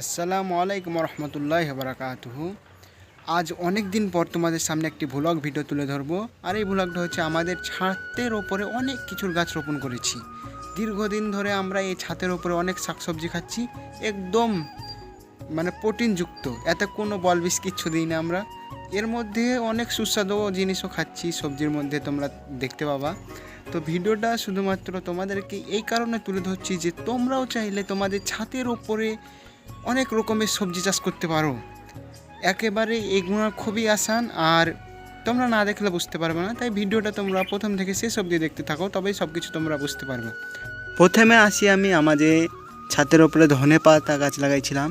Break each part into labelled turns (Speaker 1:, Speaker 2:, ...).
Speaker 1: আসসালামু আলাইকুম রহমতুল্লাহ বারাকাতুহু আজ অনেক দিন পর তোমাদের সামনে একটি ভ্লগ ভিডিও তুলে ধরবো। আর এই ভ্লগটা হচ্ছে আমাদের ছাদের ওপরে অনেক কিছুর গাছ রোপণ করেছি। দীর্ঘদিন ধরে আমরা এই ছাদের ওপরে অনেক শাকসবজি খাচ্ছি। একদম মানে প্রোটিনযুক্ত। এতে কোনো বল বিষ কিচ্ছু দিই না আমরা। এর মধ্যে অনেক সুস্বাদু জিনিসও খাচ্ছি। সবজির মধ্যে তোমরা দেখতে পাবা। তো ভিডিওটা শুধুমাত্র তোমাদেরকে এই কারণে তুলে ধরছি যে তোমরাও চাইলে তোমাদের ছাতের ওপরে অনেক রকমের সবজি চাষ করতে পারো। একেবারে এগুলো খুবই আসান আর তোমরা না দেখলে বুঝতে পারবে না। তাই ভিডিওটা তোমরা প্রথম থেকে শেষ অবধি দেখতে থাকো, তবেই সব কিছু তোমরা বুঝতে পারবে। প্রথমে আসি আমি আমাদের ছাদের ওপরে ধনে পাতা গাছ লাগাইছিলাম।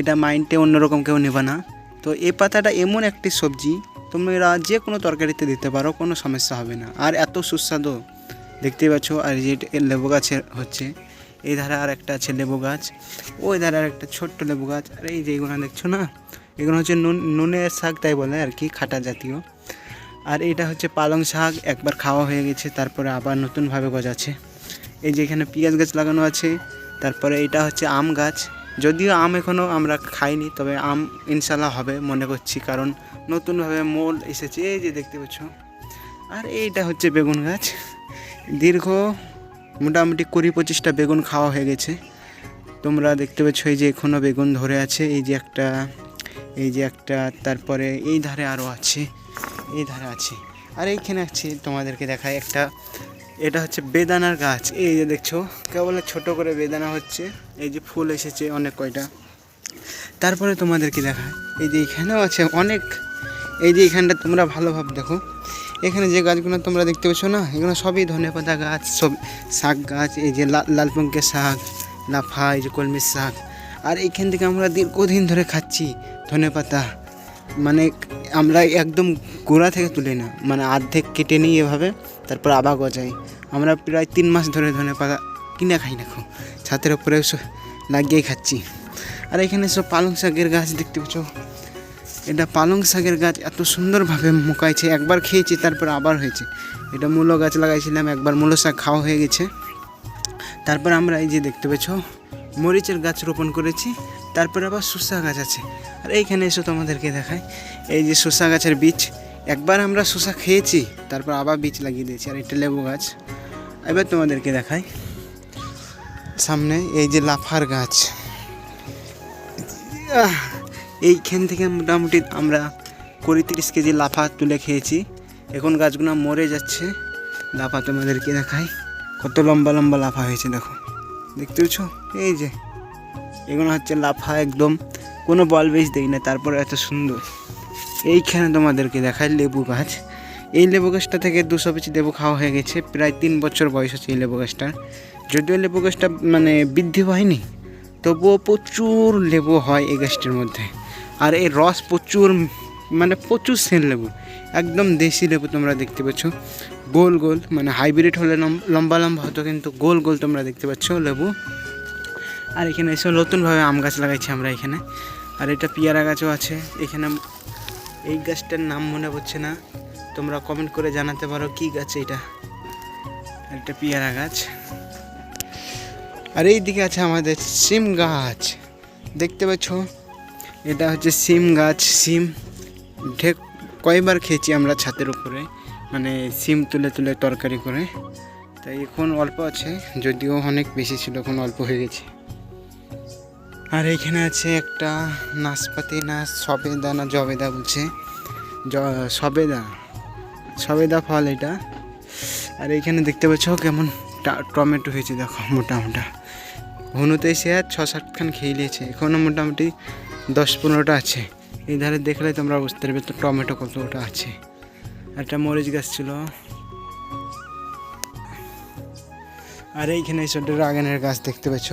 Speaker 1: এটা মাইন্ডে অন্যরকম কেউ নেবে না। তো এই পাতাটা এমন একটি সবজি, তোমরা যে কোনো তরকারিতে দিতে পারো, কোনো সমস্যা হবে না। আর এত সুস্বাদু, দেখতেই পাচ্ছ, আর যে লেবু গাছের হচ্ছে। এই ধারে আর একটা আছে লেবু গাছ। ওই ধারে আর একটা ছোট্ট লেবু গাছ। আর এই যে এগুলো দেখছ না? এগুলো হচ্ছে নুন, নুনের শাক তাই বলে আর কি, খাটা জাতীয়। আর এটা হচ্ছে পালং শাক, একবার খাওয়া হয়ে গেছে, তারপরে আবার নতুনভাবে গজাচ্ছে। এই যে এখানে পেঁয়াজ গাছ লাগানো আছে, তারপরে এটা হচ্ছে আম গাছ। যদিও আম এখনও আমরা খাইনি, তবে আম ইনশাল্লাহ হবে, মনে করছি, কারণ নতুনভাবে মোল এসেছে, এই যে দেখতে পাচ্ছ। আর এইটা হচ্ছে বেগুন গাছ। দীর্ঘ মোটামুটি কুড়ি পঁচিশটা বেগুন খাওয়া হয়ে গেছে। তোমরা দেখতে পাচ্ছ এই যে এখনও বেগুন ধরে আছে, এই যে একটা, এই যে একটা, তারপরে এই ধারে আরও আছে, এই ধারে আছে। আর এইখানে আছে তোমাদেরকে দেখায় একটা, এটা হচ্ছে বেদানার গাছ। এই যে দেখছ, কেবল ছোট করে বেদানা হচ্ছে, এই যে ফুল এসেছে অনেক কয়টা। তারপরে তোমাদেরকে দেখায়, এই যে এখানেও আছে অনেক এই যে এখানটা তোমরা ভালোভাবে দেখো। এখানে যে গাছগুলো তোমরা দেখতে পাচ্ছ না, এগুলো সবই ধনেপাতা গাছ, সব শাক গাছ, এই যে লাল পঙ্কের শাক, লাফা, এই যে কলমির শাক। আর এখান থেকে আমরা দীর্ঘদিন ধরে খাচ্ছি ধনেপাতা মানে আমরা একদম গোড়া থেকে তুলে না মানে অর্ধেক কেটে নিই এভাবে, তারপর আবার গজাই। আমরা প্রায় তিন মাস ধরে ধনে পাতা কিনে খাই না খো ছাতের উপরে লাগিয়েই খাচ্ছি। আর এখানে সব পালং শাকের গাছ দেখতে পাচ্ছ এটা পালং শাকের গাছ এত সুন্দরভাবে মুকাইছে, একবার খেয়েছি, তারপর আবার হয়েছে। এটা মূলো গাছ লাগাইছিলাম, একবার মূলো শাক খাওয়া হয়ে গেছে। তারপর আমরা এই যে দেখতে পেছো মরিচের গাছ রোপণ করেছি, তারপর আবার শসা গাছ আছে। আর এইখানে এসে তোমাদেরকে দেখায় এই যে শসা গাছের বীজ, একবার আমরা শসা খেয়েছি, তারপর আবার বীজ লাগিয়ে দিয়েছি, আর এটা লেবু গাছ। এবার তোমাদেরকে দেখাই, সামনে এই যে লাফার গাছ। এইখান থেকে মোটামুটি আমরা কুড়ি তিরিশ কেজি লাফা তুলে খেয়েছি। এখন গাছগুলো মরে যাচ্ছে। লাফা তোমাদেরকে দেখাই। কত লম্বা লম্বা লাফা হয়েছে, দেখো। দেখতে পাচ্ছ এই যে। এগুলো হচ্ছে লাফা একদম। কোনো বল বেশ দেই না, তারপরে এত সুন্দর। এইখানে তোমাদেরকে দেখায় লেবু গাছ। এই লেবু গাছটা থেকে দুশো পিছি লেবু খাওয়া হয়ে গেছে। প্রায় তিন বছর বয়স হচ্ছে এই লেবু গাছটার যদিও লেবু গাছটা মানে বৃদ্ধি হয়নি তবুও প্রচুর লেবু হয় এই গাছটির মধ্যে। আর এই রস প্রচুর মানে প্রচুর সেন লেবু, একদম দেশি লেবু তোমরা দেখতে পাচ্ছ। গোল গোল মানে হাইব্রিড হলে লম- লম্বা লম্বা হতো, কিন্তু গোল গোল তোমরা দেখতে পাচ্ছ লেবু। আর এখানে এসে নতুনভাবে আম গাছ লাগাইছি আমরা এখানে। আর এটা পেয়ারা গাছও আছে। এখানে এই গাছটার নাম মনে পড়ছে না। তোমরা কমেন্ট করে জানাতে পারো কি গাছ এটা। এটা পেয়ারা গাছ। আর এই দিকে আছে আমাদের সিম গাছ। দেখতে পাচ্ছ? এটা হচ্ছে সিম গাছ, সিম। ঢেক, কয়বার খেয়েছি আমরা ছাদের উপরে মানে সিম তুলে তুলে তরকারি করে। তাই এখন অল্প আছে, যদিও অনেক বেশি ছিল, এখন অল্প হয়ে গেছে। আর এইখানে আছে একটা নাশপাতি, না, সবেদা, না জবেদা বলছে। সবেদা সবেদা ফল এটা। আর এইখানে দেখতে পাচ্ছ কেমন টমেটো হয়েছে, দেখো মোটা মোটা। হনুতে এসে আর ছ সাতখান খেয়ে নিয়েছে এখনও মোটামুটি দশ পনেরোটা আছে। এই ধারে দেখলে তোমরা বুঝতে পারবে তো টমেটো কতটা আছে। একটা মরিচ গাছ ছিল। আর এইখানে এসে ড্রাগনের গাছ দেখতে পাচ্ছ।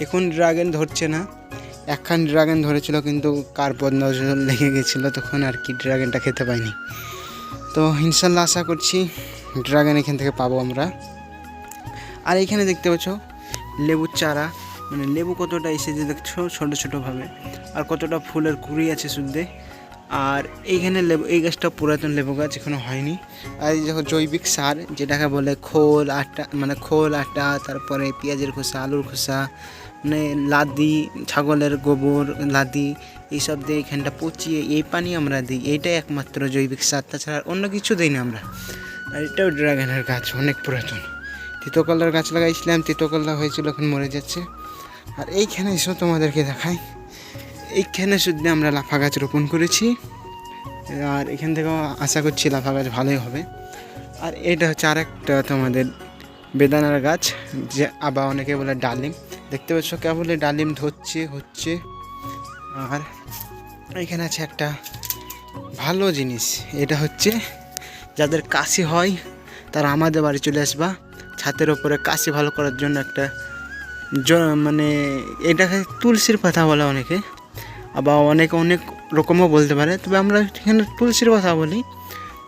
Speaker 1: এখন ড্রাগন ধরছে না। একখান ড্রাগন ধরেছিল কিন্তু কার নজর লেগে গেছিল, তখন আর কি ড্রাগনটা খেতে পাইনি। তো ইনশাল্লাহ আশা করছি ড্রাগন এখান থেকে পাবো আমরা। আর এইখানে দেখতে পাচ্ছ লেবুর চারা। মানে লেবু কতটা এসেছে দেখছ? ছোটো ছোটোভাবে আর কতটা ফুলের কুড়ি আছে শুদ্ধে আর এইখানে লেবু, এই গাছটা পুরাতন লেবু গাছ, এখনও হয়নি। আর এই দেখো জৈবিক সার, যেটাকে বলে খোল, আটা মানে খোল, আটা, তারপরে পেঁয়াজের খোসা, আলুর খোসা মানে লাদি, ছাগলের গোবর, লাদি, এইসব দিয়ে এখানটা পচিয়ে, এই পানি আমরা দিই। এইটাই একমাত্র জৈবিক সার। তাছাড়া অন্য কিছু দিই না আমরা। আর এটাও ড্রাগনের গাছ, অনেক পুরাতন। তিতকলার গাছ লাগাইছিলাম তিতকলা হয়েছিল, এখন মরে যাচ্ছে। আর এইখানে এসো, তোমাদেরকে দেখাই। এইখানে শুধু আমরা লাফা গাছ রোপণ করেছি। আর এখান থেকেও আশা করছি লাফা গাছ ভালোই হবে। আর এটা হচ্ছে আরেকটা তোমাদের বেদানার গাছ, যে আবার অনেকে বলে ডালিম। দেখতে পাচ্ছ কেবল ডালিম ধরছে, হচ্ছে। আর এখানে আছে একটা ভালো জিনিস, এটা হচ্ছে যাদের কাশি হয়, তারা আমাদের বাড়ি চলে আসবা। ছাতের ওপরে কাশি ভালো করার জন্য একটা মানে এটাকে তুলসীর পাতা বলে অনেকে, আবার অনেকে, অনেক রকমও বলতে পারে। তবে আমরা এখানে তুলসীর কথা বলি।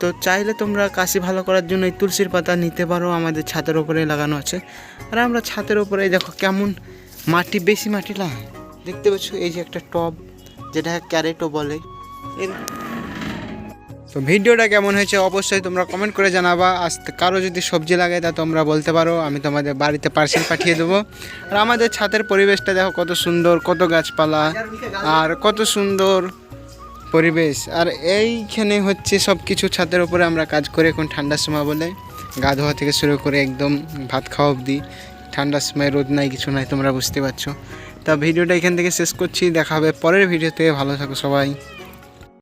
Speaker 1: তো চাইলে তোমরা কাশি ভালো করার জন্য এই তুলসীর পাতা নিতে পারো, আমাদের ছাতের ওপরে লাগানো আছে। আর আমরা ছাতের ওপরে দেখো কেমন মাটি, বেশি মাটি লাগাই দেখতে পাচ্ছ? এই যে একটা টব যেটা ক্যারেটও বলে। এর তো ভিডিওটা কেমন হয়েছে অবশ্যই তোমরা কমেন্ট করে জানাবা। আজ কারও যদি সবজি লাগে তা তোমরা বলতে পারো, আমি তোমাদের বাড়িতে পার্সেল পাঠিয়ে দেবো। আর আমাদের ছাদের পরিবেশটা দেখো কত সুন্দর, কত গাছপালা, আর কত সুন্দর পরিবেশ। আর এইখানে হচ্ছে সব কিছু ছাদের উপরে আমরা কাজ করি এখন ঠান্ডার সময় বলে। গা ধোয়া থেকে শুরু করে একদম ভাত খাওয়া অবধি। ঠান্ডার সময় রোদ নাই, কিছু নাই, তোমরা বুঝতে পারছ। তা ভিডিওটা এখান থেকে শেষ করছি, দেখা হবে পরের ভিডিওতে। ভালো থাকো সবাই।